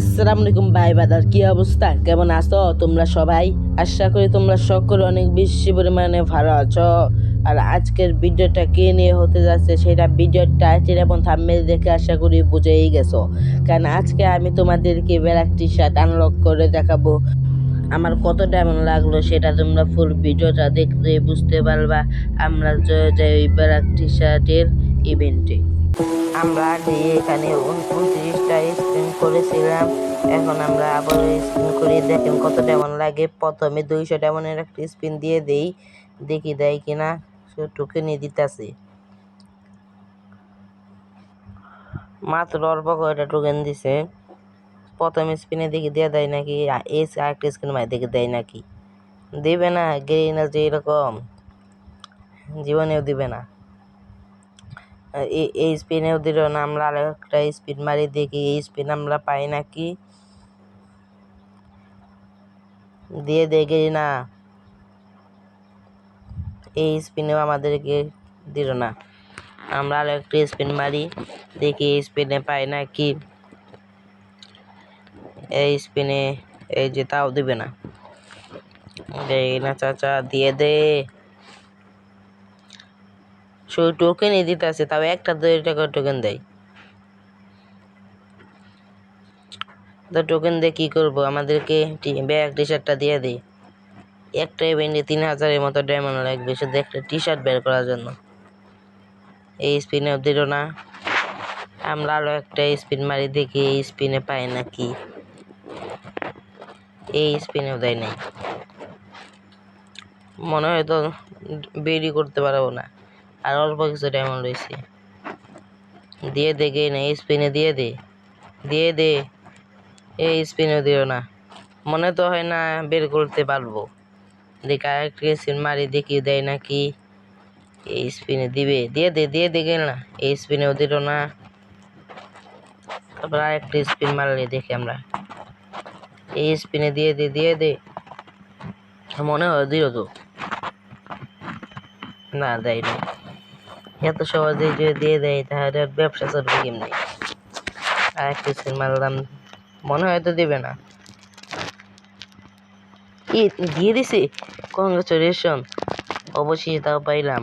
আসসালামু আলাইকুম ভাই বাদার, কি অবস্থা? কেমন আছো? তোমরা সবাই? আশা করি তোমরা সকলে অনেক বেশি পরিমাণে ভালো আছো। আর আজকের ভিডিওটা কে নিয়ে হতে যাচ্ছে সেটা ভিডিওর টাইটেল এবং থাম্বনেল দেখে আশা করি বুঝেই গেছো। কারণ আজকে আমি তোমাদেরকে ব্যারাক টি শার্ট আনলক করে দেখাবো। আমার কতটা এমন লাগল সেটা তোমরা ফুল ভিডিওটা দেখতে বুঝতে পারবা। আমরা চলে যাই ওই ব্যারাক টি শার্টের ইভেন্টে আমরা আগে এখানে উনত্রিশটা স্ক্রিন করেছিলাম। এখন আমরা আবার স্ক্রিন করে। দেখেন কত ডেমন লাগে। প্রথমে দুইশো ডেমনের একটা স্পিন দিয়ে দেই। দেখি দেয় কিনা। সে টুকেনি দিতেছে। মাত্র অল্প কয়টা টোকেন দিছে। প্রথম স্পিনে দেখি দিয়ে দেয় নাকি? এস আরেকটা স্ক্রিন মাই দেখে দেয় নাকি? দেবে না, গেরিনা যে এরকম জীবনেও দিবে না। এই- স্পিনেও দিল না আমরা আর একটা স্পিন মারি, দেখি এই স্পিন আমরা পাই নাকি? দিয়ে দেখি না। এই স্পিনেও আমাদেরকে দিল না। আমরা আর একটা স্পিন মারি, দেখি এই স্পিনে পাই নাকি? এই স্পিনে এই যে তাও দিবে না। দেই না চাচা, দিয়ে দে। শুধু টোকেনই দিতে আছে তাও একটা দুই টাকা টোকেন দেয়। তো টোকেন দিয়ে কী করব? আমাদেরকে ব্যাগ টি শার্টটা দিয়ে দিই। একটা ইভেন্টে তিন হাজারের মতো ডায়মন্ড লাগবে, শুধু একটা টি শার্ট বের করার জন্য। এই স্পিনেও দিল না। আমরা আরও একটা স্পিন মারি, দেখি এই স্পিনে পাই নাকি এই স্পিনেও দেয় নাই। মনে হয় তো বেরি করতে পারব না। আর অল্প কিছু ডায়মন্ড রয়েছে। দিয়ে দে গে না স্পিনে দিয়ে দে। দিয়ে দে। এই স্পিনে দিও না। মনে তো হয় না বের করতে পারব। দেখি আরেকটা স্পিন মারি, দেখি দেয় নাকি এই স্পিনে দিবে। দিয়ে দে দিয়ে দে গেল না। এই স্পিনেও দিল না। তারপর আরেকটি স্পিন মারলে, দেখি আমরা। এই স্পিনে দিয়ে দে দিয়ে দে। মনে হয় দিল তো। না দেয় না এত সহজে যদি দিয়ে দেয়, তাহলে আর ব্যবসা চলবে কেমনি? আর একটা স্পিন মারলাম মনে হয় তো দিবে না। ই দিয়ে দিছে? কংগ্রেচুলেশন অবশ্যই তাও পাইলাম।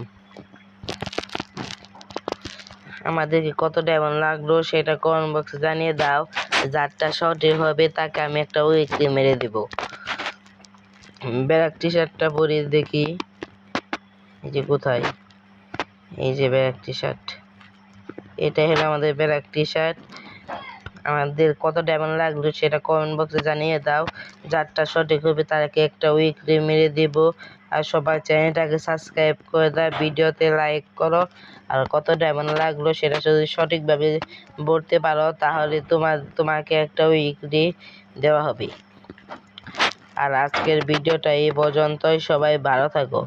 আমাদেরকে কত ডায়মন্ড লাগল সেটা কমেন্ট বক্সে জানিয়ে দাও। যারটা সঠিক হবে, তাকে আমি একটা উইকলি মেরে দিব। ব্যাগ টি শার্টটা পরি দেখি। এই যে কোথায়? এই যে ব্যারাক টি শার্ট এটাই হলো আমাদের ব্যারাক টি শার্ট আমাদের কত ডায়মন্ড লাগল সেটা কমেন্ট বক্সে জানিয়ে দাও। যারটা সঠিক হবে তাকে একটা উইকলি মেরে দিব। আর সবাই চ্যানেলটাকে সাবস্ক্রাইব করে দাও, ভিডিওতে লাইক করো। আর কত ডায়মন্ড লাগল সেটা যদি সঠিকভাবে বলতে পারো, তাহলে তোমার, তোমাকে একটা উইকলি দেওয়া হবে। আর আজকের ভিডিওটা এই পর্যন্তই। সবাই ভালো থাকো।